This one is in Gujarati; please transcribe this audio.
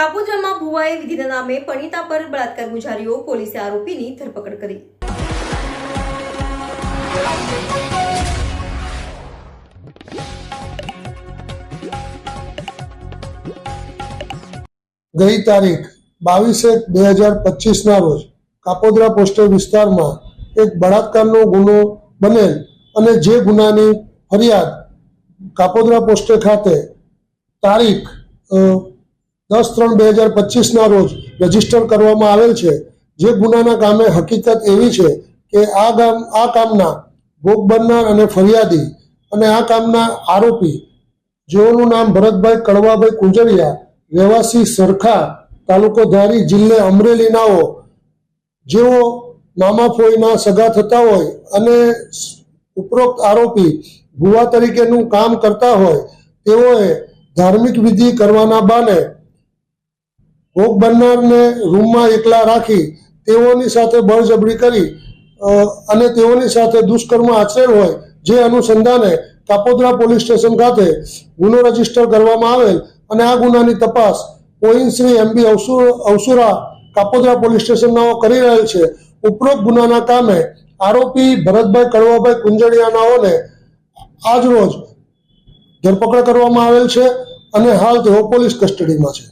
કાપોદ્રામાં ભુવાએ વિધિના નામે પણિતા પર બળાત્કાર ગુજાર્યો. પોલીસે આરોપીની ધરપકડ કરી. ગઈ તારીખ બાવીસ એક બે હજાર પચીસના રોજ કાપોદ્રા પોસ્ટલ વિસ્તારમાં એક બળાત્કારનો ગુનો બનેલ અને જે ગુનાની ફરિયાદ કાપોદ્રા પોસ્ટે ખાતે તારીખ દસ ત્રણ બે હજાર પચીસના રોજ રજિસ્ટર કરવામાં આવેલ છે. જે ગુનાના કામે હકીકત એવી છે કે આ ગામ, આ કામના ભોગ બનનાર અને ફરિયાદી અને આ કામના આરોપી, જેઓનું નામ ભરતભાઈ કડવાભાઈ કુંજરિયા, રહેવાસી સરખા તાલુકો ધારી જિલ્લે અમરેલીનાઓ જેઓ મામા ફોઈના સગા થતા હોય અને ઉપરોક્ત આરોપી ભુવા તરીકેનું કામ કરતા હોય, તેઓએ ધાર્મિક વિધિ કરવાના બાને ભોગ બનનારને રૂમમાં એકલા રાખી તેઓની સાથે બળજબરી કરી અને તેઓની સાથે દુષ્કર્મ આચરેલ હોય જે અનુસંધાને કાપોદ્રા પોલીસ સ્ટેશન ખાતે ગુનો રજિસ્ટર કરવામાં આવેલ અને આ ગુનાની તપાસ point Shri M B Avasura Kapodra police સ્ટેશનનાઓ કરી રહેલ છે. ઉપરોક્ત ગુનાના કામે આરોપી ભરતભાઈ કડવાભાઈ કુંજડિયાનાઓને આજ રોજ ધરપકડ કરવામાં આવેલ છે અને હાલ તેઓ પોલીસ કસ્ટડીમાં છે.